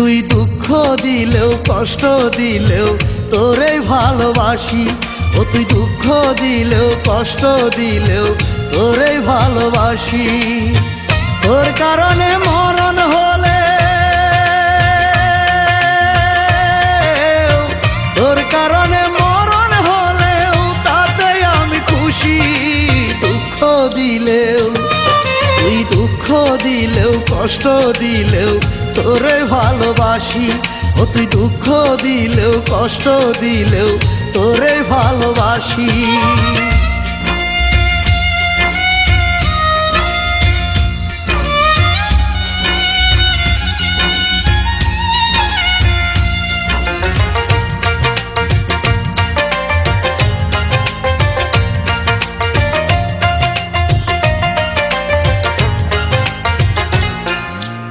তুই দুঃখ দিলেও, কষ্ট দিলেও তোরে ভালোবাসি। ও তুই দুঃখ দিলেও, কষ্ট দিলেও তোরে ভালোবাসি। তোর কারণে মরণ হলে, তোর কারণে মরণ হলেও তাতে আমি খুশি। দুঃখ দিলেও, তুই দুঃখ দিলেও, কষ্ট দিলেও তোরে ভালোবাসি। ও তুই দুঃখ দিলেও কষ্ট দিলেও তোরে ভালোবাসি।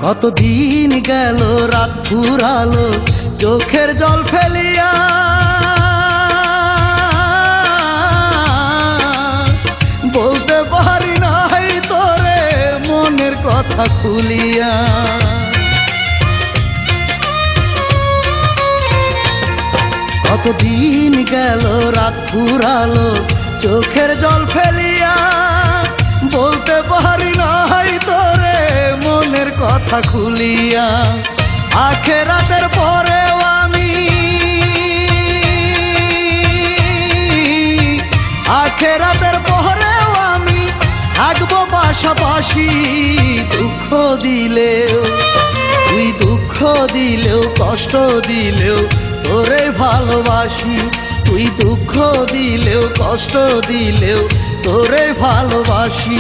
কতদিন গেল, রাত ফুরালো, চোখের জল ফেলিয়া। বলতে পারি নাই তোরে, মনের কথা খুলিয়া। কত কতদিন গেল, রাত ফুরালো, চোখের জল ফেলিয়া। কথা খুলিয়া আখেরাতের পরেও আমি আখেরাতের পরেও আমি থাকব পাশাপাশি দুঃখ দিলেও, তুই দুঃখ দিলেও, কষ্ট দিলেও, তোরে ভালোবাসি, তুই দুঃখ দিলেও, কষ্ট দিলেও, তোরে ভালোবাসি।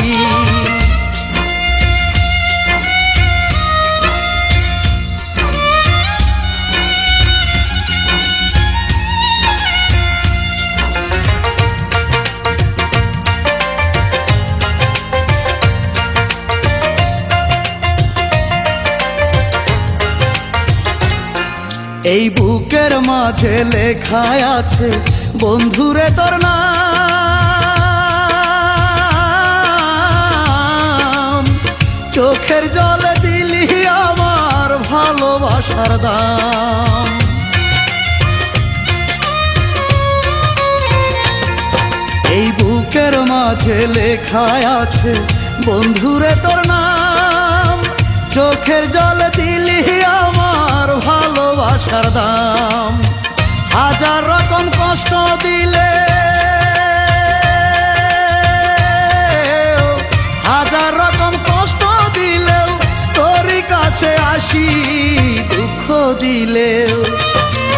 এই বুকের মাঝে লেখায় আছে, বন্ধুরে তোর নাম। চোখের জলে দিলি আমার ভালোবাসার দাম। এই বুকের মাঝে লেখায় আছে, বন্ধুরে তোর নাম। চোখের জল দিলি ভালোবাসার দাম। হাজার রকম কষ্ট দিলে হাজার রকম কষ্ট দিলেও তোরই কাছে আসি দুঃখ দিলেও।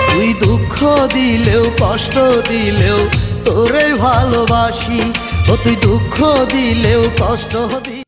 তুই দুঃখ দিলেও, কষ্ট দিলেও তোরে ভালোবাসি। ও তুই দুঃখ দিলেও, কষ্ট দিলেও